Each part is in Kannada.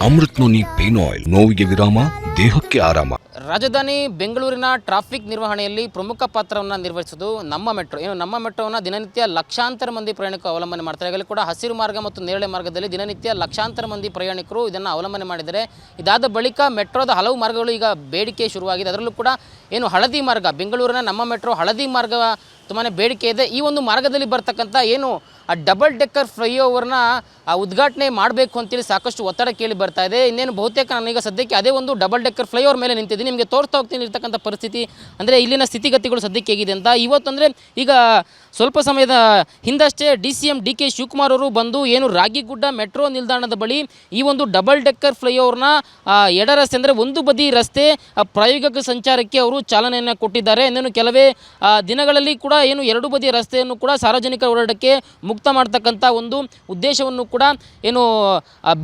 ಅಮೃತ್ ನೋನಿ ಪೇನ್ ಆಯಿಲ್ ನೋವಿಗೆ ವಿರಾಮ ದೇಹಕ್ಕೆ ಆರಾಮ. ರಾಜಧಾನಿ ಬೆಂಗಳೂರಿನ ಟ್ರಾಫಿಕ್ ನಿರ್ವಹಣೆಯಲ್ಲಿ ಪ್ರಮುಖ ಪಾತ್ರವನ್ನು ನಿರ್ವಹಿಸೋದು ನಮ್ಮ ಮೆಟ್ರೋ. ಏನು, ನಮ್ಮ ಮೆಟ್ರೋವನ್ನು ದಿನನಿತ್ಯ ಲಕ್ಷಾಂತರ ಮಂದಿ ಪ್ರಯಾಣಿಕರು ಅವಲಂಬನೆ ಮಾಡ್ತಾರೆ. ಈಗಲೂ ಕೂಡ ಹಸಿರು ಮಾರ್ಗ ಮತ್ತು ನೇರಳೆ ಮಾರ್ಗದಲ್ಲಿ ದಿನನಿತ್ಯ ಲಕ್ಷಾಂತರ ಮಂದಿ ಪ್ರಯಾಣಿಕರು ಇದನ್ನು ಅವಲಂಬನೆ ಮಾಡಿದ್ದಾರೆ. ಇದಾದ ಬಳಿಕ ಮೆಟ್ರೋದ ಹಲವು ಮಾರ್ಗಗಳು ಈಗ ಬೇಡಿಕೆ ಶುರುವಾಗಿದೆ. ಅದರಲ್ಲೂ ಕೂಡ ಏನು ಹಳದಿ ಮಾರ್ಗ, ಬೆಂಗಳೂರಿನ ನಮ್ಮ ಮೆಟ್ರೋ ಹಳದಿ ಮಾರ್ಗ ತುಂಬಾ ಬೇಡಿಕೆ ಇದೆ. ಈ ಒಂದು ಮಾರ್ಗದಲ್ಲಿ ಬರ್ತಕ್ಕಂಥ ಏನು ಆ ಡಬಲ್ ಡೆಕ್ಕರ್ ಫ್ಲೈ ಓವರ್ನ ಉದ್ಘಾಟನೆ ಮಾಡಬೇಕು ಅಂತೇಳಿ ಸಾಕಷ್ಟು ಒತ್ತಡ ಕೇಳಿ ಬರ್ತಾ ಇದೆ. ಇನ್ನೇನು ಬಹುತೇಕ ನಾನೀಗ ಸದ್ಯಕ್ಕೆ ಅದೇ ಒಂದು ಡಬಲ್ ಡೆಕ್ಕರ್ ಫ್ಲೈ ಓವರ್ ಮೇಲೆ ನಿಂತಿದ್ದೀನಿ. ನಿಮಗೆ ತೋರಿಸ್ತಾ ಹೋಗ್ತೀನಿ ಇರ್ತಕ್ಕಂಥ ಪರಿಸ್ಥಿತಿ. ಅಂದರೆ ಇಲ್ಲಿನ ಸ್ಥಿತಿಗತಿಗಳು ಸದ್ಯಕ್ಕೆ ಹೇಗಿದೆ ಅಂತ. ಇವತ್ತು ಅಂದರೆ ಈಗ ಸ್ವಲ್ಪ ಸಮಯದ ಹಿಂದಷ್ಟೇ D C M D K Shivakumar ಅವರು ಬಂದು ಏನು ರಾಗಿಗುಡ್ಡ ಮೆಟ್ರೋ ನಿಲ್ದಾಣದ ಬಳಿ ಈ ಒಂದು ಡಬಲ್ ಡೆಕ್ಕರ್ ಫ್ಲೈಓವರ್ನ ಎಡ ರಸ್ತೆ ಅಂದರೆ ಒಂದು ಬದಿ ರಸ್ತೆ ಪ್ರಾಯೋಗಿಕ ಸಂಚಾರಕ್ಕೆ ಅವರು ಚಾಲನೆಯನ್ನು ಕೊಟ್ಟಿದ್ದಾರೆ. ಇನ್ನೇನು ಕೆಲವೇ ದಿನಗಳಲ್ಲಿ ಕೂಡ ಏನು ಎರಡು ಬದಿ ರಸ್ತೆಯನ್ನು ಕೂಡ ಸಾರ್ವಜನಿಕ ಓಡಾಟಕ್ಕೆ ಮುಕ್ತ ಮಾಡ್ತಕ್ಕಂಥ ಒಂದು ಉದ್ದೇಶವನ್ನು ಕೂಡ ಏನು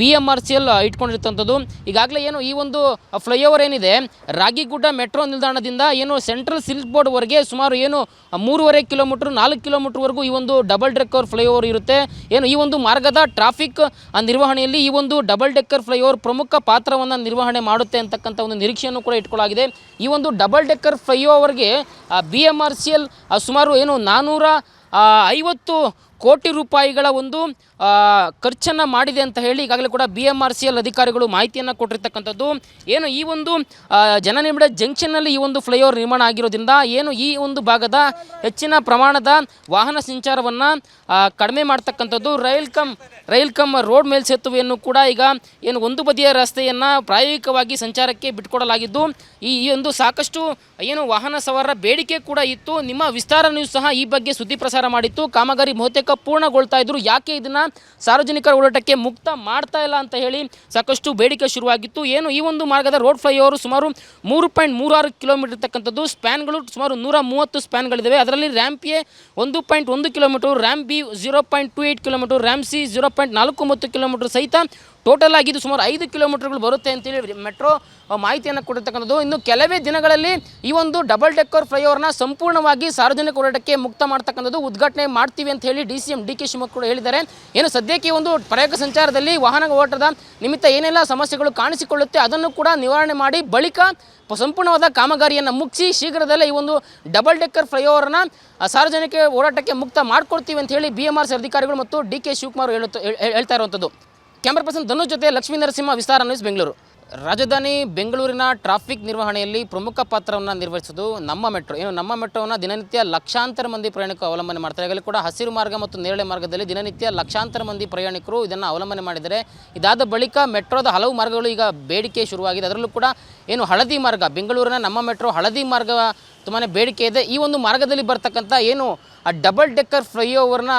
B M R C L ಇಟ್ಕೊಂಡಿರ್ತಂಥದ್ದು ಈಗಾಗಲೇ ಏನು ಈ ಒಂದು ಫ್ಲೈಓವರ್ ಏನಿದೆ ರಾಗಿಗುಡ್ಡ ಮೆಟ್ರೋ ನಿಲ್ದಾಣದಿಂದ ಏನು ಸೆಂಟ್ರಲ್ ಸಿಲ್ಕ್ ಬೋರ್ಡ್ವರೆಗೆ ಸುಮಾರು ಏನು ಮೂರುವರೆ ಕಿಲೋಮೀಟ್ರ್, ನಾಲ್ಕು ಕಿಲೋಮೀಟ್ರ್ವರೆಗೂ ಈ ಒಂದು ಡಬಲ್ ಡೆಕ್ಕರ್ ಫ್ಲೈಓವರ್ ಇರುತ್ತೆ. ಏನು ಈ ಒಂದು ಮಾರ್ಗದ ಟ್ರಾಫಿಕ್ ನಿರ್ವಹಣೆಯಲ್ಲಿ ಈ ಒಂದು ಡಬಲ್ ಡೆಕ್ಕರ್ ಫ್ಲೈಓವರ್ ಪ್ರಮುಖ ಪಾತ್ರವನ್ನು ನಿರ್ವಹಣೆ ಮಾಡುತ್ತೆ ಅಂತಕ್ಕಂಥ ಒಂದು ನಿರೀಕ್ಷೆಯನ್ನು ಕೂಡ ಇಟ್ಕೊಳ್ಳಾಗಿದೆ ಈ ಒಂದು double decker ಫ್ಲೈಓವರ್ಗೆ B M R C L ಸುಮಾರು ಏನು ನಾನ್ನೂರ ಐವತ್ತು ಕೋಟಿ ರೂಪಾಯಿಗಳ ಒಂದು ಖರ್ಚನ್ನು ಮಾಡಿದೆ ಅಂತ ಹೇಳಿ ಈಗಾಗಲೇ ಕೂಡ B M R C L ಅಧಿಕಾರಿಗಳು ಮಾಹಿತಿಯನ್ನು ಕೊಟ್ಟಿರ್ತಕ್ಕಂಥದ್ದು. ಏನು ಈ ಒಂದು ಜನನಿಬಿಡ ಜಂಕ್ಷನ್ನಲ್ಲಿ ಈ ಒಂದು ಫ್ಲೈಓವರ್ ನಿರ್ಮಾಣ ಆಗಿರೋದ್ರಿಂದ ಏನು ಈ ಒಂದು ಭಾಗದ ಹೆಚ್ಚಿನ ಪ್ರಮಾಣದ ವಾಹನ ಸಂಚಾರವನ್ನು ಕಡಿಮೆ ಮಾಡ್ತಕ್ಕಂಥದ್ದು. Rail cum rail cum road ಮೇಲ್ಸೇತುವೆಯನ್ನು ಕೂಡ ಈಗ ಏನು ಒಂದು ಬದಿಯ ರಸ್ತೆಯನ್ನು ಪ್ರಾಯೋಗಿಕವಾಗಿ ಸಂಚಾರಕ್ಕೆ ಬಿಟ್ಕೊಡಲಾಗಿದ್ದು, ಈ ಒಂದು ಸಾಕಷ್ಟು, ಏನು ವಾಹನ ಸವಾರರ ಬೇಡಿಕೆ ಕೂಡ ಇತ್ತು. ನಿಮ್ಮ ವಿಸ್ತಾರ ನ್ಯೂಸ್ ಸಹ ಈ ಬಗ್ಗೆ ಸುದ್ದಿ ಪ್ರಸಾರ ಮಾಡಿತ್ತು. ಕಾಮಗಾರಿ ಬಹುತೇಕ ಪೂರ್ಣಗೊಳ್ತಾ ಇದ್ರು. ಯಾಕೆ ಇದನ್ನ ಸಾರ್ವಜನಿಕರ ಓಡಾಟಕ್ಕೆ ಮುಕ್ತ ಮಾಡ್ತಾ ಇಲ್ಲ ಅಂತ ಹೇಳಿ ಸಾಕಷ್ಟು ಬೇಡಿಕೆ ಶುರುವಾಗಿತ್ತು. ಏನು ಈ ಒಂದು ಮಾರ್ಗದ ರೋಡ್ ಫ್ಲೈಓವರ್ ಸುಮಾರು ಮೂರು ಪಾಯಿಂಟ್ ಮೂರಾರು ಕಿಲೋಮೀಟರ್ ಇರ್ತಕ್ಕಂಥದ್ದು. ಸ್ಪ್ಯಾನ್ಗಳು ಸುಮಾರು ನೂರ ಮೂವತ್ತು ಸ್ಪ್ಯಾನ್ಗಳಿದ್ದಾವೆ ಅದರಲ್ಲಿ ರ್ಯಾಂಪ್ ಎ ಒಂದು ಪಾಯಿಂಟ್ ಒಂದು kilometre, ramp B zero point two eight kilometre, ramp C zero point ನಾಲ್ಕು ಒಂಬತ್ತು ಕಿಲೋಮೀಟರ್ ಸಹಿತ ಟೋಟಲ್ ಆಗಿ ಸುಮಾರು ಐದು ಕಿಲೋಮೀಟರ್ಗಳು ಬರುತ್ತೆ ಅಂತೇಳಿ ಮೆಟ್ರೋ ಮಾಹಿತಿಯನ್ನು ಕೊಟ್ಟಿರ್ತಕ್ಕಂಥದ್ದು. ಇನ್ನು ಕೆಲವೇ ದಿನಗಳಲ್ಲಿ ಈ ಒಂದು ಡಬಲ್ ಡೆಕ್ಕರ್ ಫ್ಲೈಓವರ್ನ ಸಂಪೂರ್ಣವಾಗಿ ಸಾರ್ವಜನಿಕ ಓಡಾಟಕ್ಕೆ ಮುಕ್ತ ಮಾಡ್ತಕ್ಕಂಥದ್ದು ಉದ್ಘಾಟನೆ ಮಾಡ್ತೀವಿ ಅಂತ ಹೇಳಿ D C M D K Shivamogga ಕೂಡ ಹೇಳಿದ್ದಾರೆ. ಏನು ಸದ್ಯಕ್ಕೆ ಒಂದು ಪ್ರಯೋಗ ಸಂಚಾರದಲ್ಲಿ ವಾಹನ ಓಟದ ನಿಮಿತ್ತ ಏನೆಲ್ಲ ಸಮಸ್ಯೆಗಳು ಕಾಣಿಸಿಕೊಳ್ಳುತ್ತೆ ಅದನ್ನು ಕೂಡ ನಿವಾರಣೆ ಮಾಡಿ ಬಳಿಕ ಸಂಪೂರ್ಣವಾದ ಕಾಮಗಾರಿಯನ್ನು ಮುಗಿಸಿ ಶೀಘ್ರದಲ್ಲೇ ಈ ಒಂದು ಡಬಲ್ ಡೆಕ್ಕರ್ ಫ್ಲೈಓವರ್ನ ಸಾರ್ವಜನಿಕ ಓಡಾಟಕ್ಕೆ ಮುಕ್ತ ಮಾಡ್ಕೊಡ್ತೀವಿ ಅಂತ ಹೇಳಿ ಬಿ ಎಂ ಆರ್ ಸಿ ಅಧಿಕಾರಿಗಳು ಮತ್ತು ಡಿ ಕೆ ಶಿವಕುಮಾರ್ ಹೇಳುತ್ತ, ಹೇಳ್ತಾ ಇರುವಂಥದ್ದು. ಕ್ಯಾಮ್ರಾ ಪರ್ಸನ್ ಧನುಷ್ ಜೊತೆ ಲಕ್ಷ್ಮೀ ನರಸಿಂಹ ವಿಸ್ತಾರ ನ್ಯೂಸ್ ಬೆಂಗಳೂರು. ರಾಜಧಾನಿ ಬೆಂಗಳೂರಿನ ಟ್ರಾಫಿಕ್ ನಿರ್ವಹಣೆಯಲ್ಲಿ ಪ್ರಮುಖ ಪಾತ್ರವನ್ನು ನಿರ್ವಹಿಸೋದು ನಮ್ಮ ಮೆಟ್ರೋ. ಏನು ನಮ್ಮ ಮೆಟ್ರೋವನ್ನು ದಿನನಿತ್ಯ ಲಕ್ಷಾಂತರ ಮಂದಿ ಪ್ರಯಾಣಿಕರು ಅವಲಂಬನೆ ಮಾಡ್ತಾರೆ. ಈಗಲೂ ಕೂಡ ಹಸಿರು ಮಾರ್ಗ ಮತ್ತು ನೇರಳೆ ಮಾರ್ಗದಲ್ಲಿ ದಿನನಿತ್ಯ ಲಕ್ಷಾಂತರ ಮಂದಿ ಪ್ರಯಾಣಿಕರು ಇದನ್ನು ಅವಲಂಬನೆ ಮಾಡಿದರೆ ಇದಾದ ಬಳಿಕ ಮೆಟ್ರೋದ ಹಲವು ಮಾರ್ಗಗಳು ಈಗ ಬೇಡಿಕೆ ಶುರುವಾಗಿದೆ. ಅದರಲ್ಲೂ ಕೂಡ ಏನು ಹಳದಿ ಮಾರ್ಗ, ಬೆಂಗಳೂರಿನ ನಮ್ಮ ಮೆಟ್ರೋ ಹಳದಿ ಮಾರ್ಗ ತುಂಬಾ ಬೇಡಿಕೆ ಇದೆ. ಈ ಒಂದು ಮಾರ್ಗದಲ್ಲಿ ಬರ್ತಕ್ಕಂಥ ಏನು ಆ ಡಬಲ್ ಡೆಕ್ಕರ್ ಫ್ಲೈಓವರ್ನ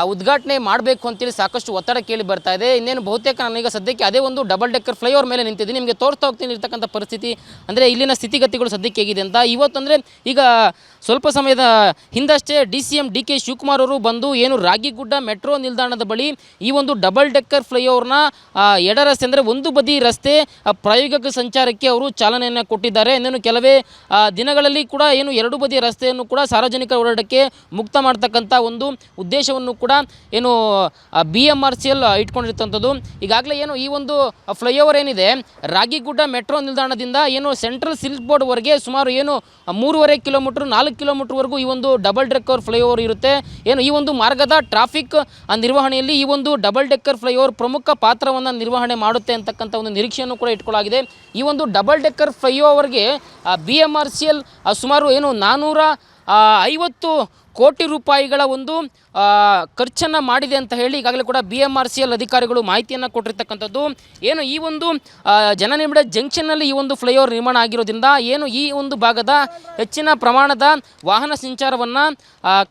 ಆ ಉದ್ಘಾಟನೆ ಮಾಡಬೇಕು ಅಂತೇಳಿ ಸಾಕಷ್ಟು ಒತ್ತಡ ಕೇಳಿ ಬರ್ತಾ ಇದೆ. ಇನ್ನೇನು ಬಹುತೇಕ ನಾನೀಗ ಸದ್ಯಕ್ಕೆ ಅದೇ ಒಂದು ಡಬಲ್ ಡೆಕ್ಕರ್ ಫ್ಲೈ ಓವರ್ ಮೇಲೆ ನಿಂತಿದ್ದೀನಿ. ನಿಮಗೆ ತೋರಿಸ್ತಾ ಹೋಗ್ತೀನಿ ಇರ್ತಕ್ಕಂಥ ಪರಿಸ್ಥಿತಿ. ಅಂದರೆ ಇಲ್ಲಿನ ಸ್ಥಿತಿಗತಿಗಳು ಸದ್ಯಕ್ಕೆ ಹೇಗಿದೆ ಅಂತ. ಇವತ್ತು ಅಂದರೆ ಈಗ ಸ್ವಲ್ಪ ಸಮಯದ ಹಿಂದಷ್ಟೇ D C M, D K Shivakumar ಅವರು ಬಂದು ಏನು ರಾಗಿಗುಡ್ಡ ಮೆಟ್ರೋ ನಿಲ್ದಾಣದ ಬಳಿ ಈ ಒಂದು ಡಬಲ್ ಡೆಕ್ಕರ್ ಫ್ಲೈಓವರ್ನ ಎಡ ರಸ್ತೆ ಅಂದರೆ ಒಂದು ಬದಿ ರಸ್ತೆ ಪ್ರಾಯೋಗಿಕ ಸಂಚಾರಕ್ಕೆ ಅವರು ಚಾಲನೆಯನ್ನು ಕೊಟ್ಟಿದ್ದಾರೆ. ಇನ್ನೇನು ಕೆಲವೇ ದಿನಗಳಲ್ಲಿ ಕೂಡ ಏನು ಎರಡು ಬದಿಯ ರಸ್ತೆಯನ್ನು ಕೂಡ ಸಾರ್ವಜನಿಕ ಓಡಾಟಕ್ಕೆ ಮುಕ್ತ ಮಾಡ್ತಕ್ಕಂಥ ಒಂದು ಉದ್ದೇಶವನ್ನು ಕೂಡ ಏನು B M R C L ಇಟ್ಕೊಂಡಿರ್ತಂಥದ್ದು. ಈಗಾಗಲೇ ಏನು ಈ ಒಂದು ಫ್ಲೈಓವರ್ ಏನಿದೆ, ರಾಗಿಗುಡ್ಡ ಮೆಟ್ರೋ ನಿಲ್ದಾಣದಿಂದ ಏನು ಸೆಂಟ್ರಲ್ ಸಿಲ್ಕ್ ಬೋರ್ಡ್ವರೆಗೆ ಸುಮಾರು ಏನು, ಮೂರುವರೆ ಕಿಲೋಮೀಟ್ರ್, ನಾಲ್ಕು ಕಿಲೋಮೀಟ್ರ್ವರೆಗೂ ಈ ಒಂದು ಡಬಲ್ ಡೆಕ್ಕರ್ ಫ್ಲೈಓವರ್ ಇರುತ್ತೆ. ಏನು ಈ ಒಂದು ಮಾರ್ಗದ ಟ್ರಾಫಿಕ್ ನಿರ್ವಹಣೆಯಲ್ಲಿ ಈ ಒಂದು ಡಬಲ್ ಡೆಕ್ಕರ್ ಫ್ಲೈಓವರ್ ಪ್ರಮುಖ ಪಾತ್ರವನ್ನು ನಿರ್ವಹಣೆ ಮಾಡುತ್ತೆ ಅಂತಕ್ಕಂಥ ಒಂದು ನಿರೀಕ್ಷೆಯನ್ನು ಕೂಡ ಇಟ್ಕೊಳ್ಳಲಾಗಿದೆ ಈ ಒಂದು double decker ಫ್ಲೈಓವರ್ಗೆ B M R C L ಸುಮಾರು ಏನು ನಾನ್ನೂರ ಐವತ್ತು ಕೋಟಿ ರೂಪಾಯಿಗಳ ಒಂದು ಖರ್ಚನ್ನು ಮಾಡಿದೆ ಅಂತ ಹೇಳಿ ಈಗಾಗಲೇ ಕೂಡ B M R C L ಅಧಿಕಾರಿಗಳು ಮಾಹಿತಿಯನ್ನು ಕೊಟ್ಟಿರ್ತಕ್ಕಂಥದ್ದು. ಏನು ಈ ಒಂದು ಜನನಿಬಿಡ ಜಂಕ್ಷನ್ನಲ್ಲಿ ಈ ಒಂದು ಫ್ಲೈಓವರ್ ನಿರ್ಮಾಣ ಆಗಿರೋದ್ರಿಂದ ಏನು ಈ ಒಂದು ಭಾಗದ ಹೆಚ್ಚಿನ ಪ್ರಮಾಣದ ವಾಹನ ಸಂಚಾರವನ್ನು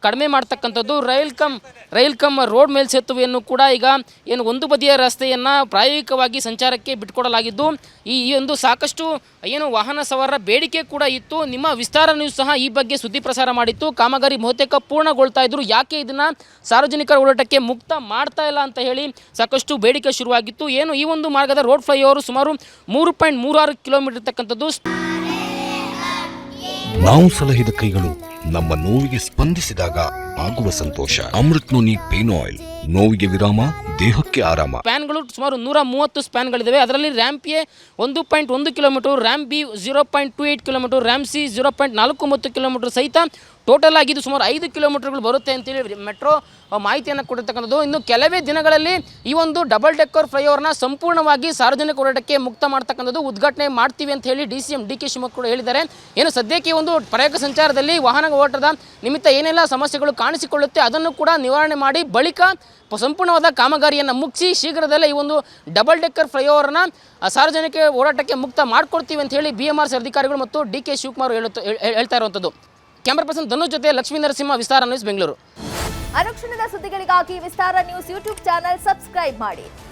ಕಡಿಮೆ ಮಾಡ್ತಕ್ಕಂಥದ್ದು. Rail cum rail cum road ಮೇಲ್ಸೇತುವೆಯನ್ನು ಕೂಡ ಈಗ ಏನು ಒಂದು ಬದಿಯ ರಸ್ತೆಯನ್ನು ಪ್ರಾಯೋಗಿಕವಾಗಿ ಸಂಚಾರಕ್ಕೆ ಬಿಟ್ಕೊಡಲಾಗಿದ್ದು ಈ ಈ ಒಂದು ಸಾಕಷ್ಟು ಏನು ವಾಹನ ಸವಾರರ ಬೇಡಿಕೆ ಕೂಡ ಇತ್ತು. ನಿಮ್ಮ ವಿಸ್ತಾರ ನ್ಯೂಸ್ ಸಹ ಈ ಬಗ್ಗೆ ಸುದ್ದಿ ಪ್ರಸಾರ ಮಾಡಿತ್ತು. ಕಾಮಗಾರಿ ಬಹುತೇಕ ಪೂರ್ಣಗೊಳ್ತಾ ಇದ್ರು ಯಾಕೆ ಇದನ್ನ ಸಾರ್ವಜನಿಕರ ಓಡಾಟಕ್ಕೆ ಮುಕ್ತ ಮಾಡ್ತಾ ಇಲ್ಲ ಅಂತ ಹೇಳಿ ಸಾಕಷ್ಟು ಬೇಡಿಕೆ ಶುರುವಾಗಿತ್ತು. ಏನು ಈ ಒಂದು ಮಾರ್ಗದ ರೋಡ್ ಫ್ಲೈಓವರ್ ಸುಮಾರು ಮೂರು ಪಾಯಿಂಟ್ ಮೂರಾರು ಕಿಲೋಮೀಟರ್ ಇರ್ತಕ್ಕಂಥದ್ದು ನಾವು ಸಲಹಿದ ಕೈಗಳು ನಮ್ಮ ನೋವಿಗೆ ಸ್ಪಂದಿಸಿದಾಗ ಆಗುವ ಸಂತೋಷ. Amrit noni pain oil. ನೋವಿಗೆ ವಿರಾಮ, ದೇಹಕ್ಕೆ ಆರಾಮ. ಸ್ಪ್ಯಾನ್ಗಳು ಸುಮಾರು ನೂರ ಮೂವತ್ತು ಸ್ಪ್ಯಾನ್ಗಳಿದ್ದಾವೆ ಅದರಲ್ಲಿ ರ್ಯಾಂಪ್ ಎ ಒಂದು ಪಾಯಿಂಟ್ ಒಂದು kilometre ramp B zero point two eight kilometre ramp C zero point ನಾಲ್ಕು ಮೂವತ್ತು ಕಿಲೋಮೀಟರ್ ಸಹಿತ ಟೋಟಲ್ ಆಗಿ ಸುಮಾರು ಐದು ಕಿಲೋಮೀಟರ್ಗಳು ಬರುತ್ತೆ ಅಂತೇಳಿ ಮೆಟ್ರೋ ಮಾಹಿತಿಯನ್ನು ಕೊಟ್ಟಿರ್ತಕ್ಕಂಥದ್ದು. ಇನ್ನು ಕೆಲವೇ ದಿನಗಳಲ್ಲಿ ಈ ಒಂದು ಡಬಲ್ ಡೆಕ್ಕರ್ ಫ್ಲೈಓವರ್ನ ಸಂಪೂರ್ಣವಾಗಿ ಸಾರ್ವಜನಿಕ ಓಡಾಟಕ್ಕೆ ಮುಕ್ತ ಮಾಡ್ತಕ್ಕಂಥದ್ದು ಉದ್ಘಾಟನೆ ಮಾಡ್ತೀವಿ ಅಂತ ಹೇಳಿ D C M D K Shivamogga ಕೂಡ ಹೇಳಿದ್ದಾರೆ. ಏನು ಸದ್ಯಕ್ಕೆ ಒಂದು ಪ್ರಯೋಗ ಸಂಚಾರದಲ್ಲಿ ವಾಹನ ಓಟದ ನಿಮಿತ್ತ ಏನೆಲ್ಲ ಸಮಸ್ಯೆಗಳು ಕಾಣಿಸಿಕೊಳ್ಳುತ್ತೆ. ಅದನ್ನು ಕೂಡ ನಿವಾರಣೆ ಮಾಡಿ ಬಳಿಕ ಸಂಪೂರ್ಣವಾದ ಕಾಮಗಾರಿಯನ್ನು ಮುಗಿಸಿ ಶೀಘ್ರದಲ್ಲೇ ಈ ಒಂದು ಡಬಲ್ ಡೆಕ್ಕರ್ ಫ್ಲೈಓವರ್ನ ಸಾರ್ವಜನಿಕ ಓಡಾಟಕ್ಕೆ ಮುಕ್ತ ಮಾಡಿಕೊಡ್ತೀವಿ ಅಂತ ಹೇಳಿ ಬಿ ಎಂ ಆರ್ ಅಧಿಕಾರಿಗಳು ಮತ್ತು ಡಿ ಕೆ ಶಿವಕುಮಾರ್ ಹೇಳುತ್ತ ಹೇಳ್- ಹೇಳ್ತಾ ಇರುವಂಥದ್ದು. ಕ್ಯಾಮ್ರಾ ಪರ್ಸನ್ ಧನು ಜೊತೆ ಲಕ್ಷ್ಮೀ ನರಸಿಂಹ, ವಿಸ್ತಾರ ನ್ಯೂಸ್ ಬೆಂಗಳೂರು. ಅರಕ್ಷಣದ ಸುದ್ದಿಗಳಿಗಾಗಿ Vistara news YouTube channel subscribe ಮಾಡಿ.